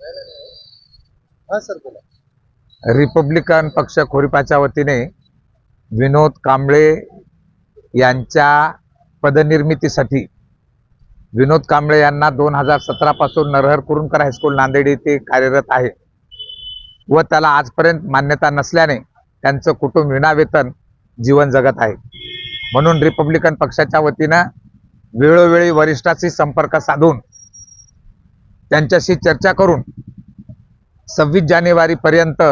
हा सर बोला. रिपब्लिकन पक्ष खोरिपाच्या वतीने विनोद कांबळे यांच्या पदनिर्मितीसाठी विनोद कांबळे यांना दोन हजार सतरा पासून नरहर कुरुंकर हायस्कूल नांदेड येथे कार्यरत आहे व त्याला आजपर्यंत मान्यता नसल्याने त्यांचं कुटुंब विनावेतन जीवन जगत आहे. म्हणून रिपब्लिकन पक्षाच्या वतीनं वेळोवेळी वरिष्ठाशी संपर्क साधून त्यांच्याशी चर्चा करून सव्वीस जानेवारीपर्यंत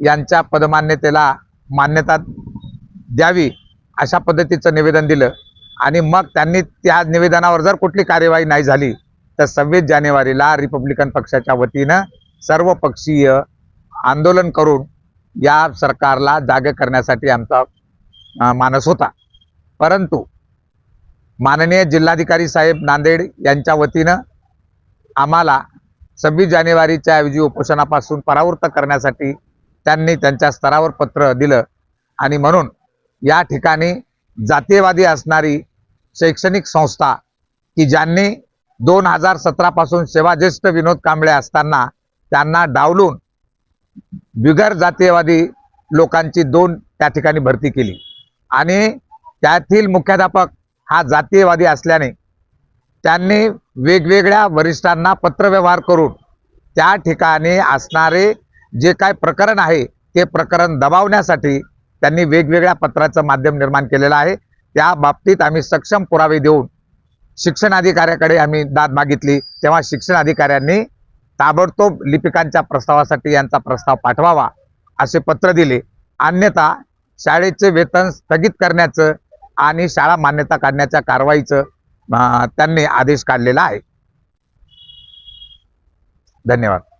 यांच्या पदमान्यतेला मान्यता द्यावी अशा पद्धतीचं निवेदन दिलं. आणि मग त्यांनी त्या निवेदनावर जर कुठली कार्यवाही नाही झाली तर सव्वीस जानेवारीला रिपब्लिकन पक्षाच्या वतीनं सर्व पक्षीय आंदोलन करून या सरकारला जागे करण्यासाठी आमचा मानस होता. परंतु माननीय जिल्हाधिकारी साहेब नांदेड यांच्या वतीनं आम्हाला सव्वीस जानेवारीच्या ऐवजी उपोषणापासून परावृत्त करण्यासाठी त्यांनी त्यांच्या स्तरावर पत्र दिलं. आणि म्हणून या ठिकाणी जातीयवादी असणारी शैक्षणिक संस्था की ज्यांनी दोन हजार सतरापासून सेवाज्येष्ठ विनोद कांबळे असताना त्यांना डावलून बिगर जातीयवादी लोकांची दोन त्या ठिकाणी भरती केली. आणि त्यातील मुख्याध्यापक हा जातीयवादी असल्याने त्यांनी वेगवेगळ्या वरिष्ठांना पत्रव्यवहार करून त्या ठिकाणी असणारे जे काय प्रकरण आहे ते प्रकरण दबावण्यासाठी त्यांनी वेगवेगळ्या पत्राचं माध्यम निर्माण केलेलं आहे. त्या बाबतीत आम्ही सक्षम पुरावे देऊन शिक्षण अधिकाऱ्याकडे आम्ही दाद मागितली. तेव्हा शिक्षण अधिकाऱ्यांनी ताबडतोब लिपिकांच्या प्रस्तावासाठी यांचा प्रस्ताव पाठवावा असे पत्र दिले. अन्यथा शाळेचे वेतन स्थगित करण्याचं आणि शाळा मान्यता काढण्याच्या कारवाईचं त्यांनी आदेश काढलेला आहे. धन्यवाद.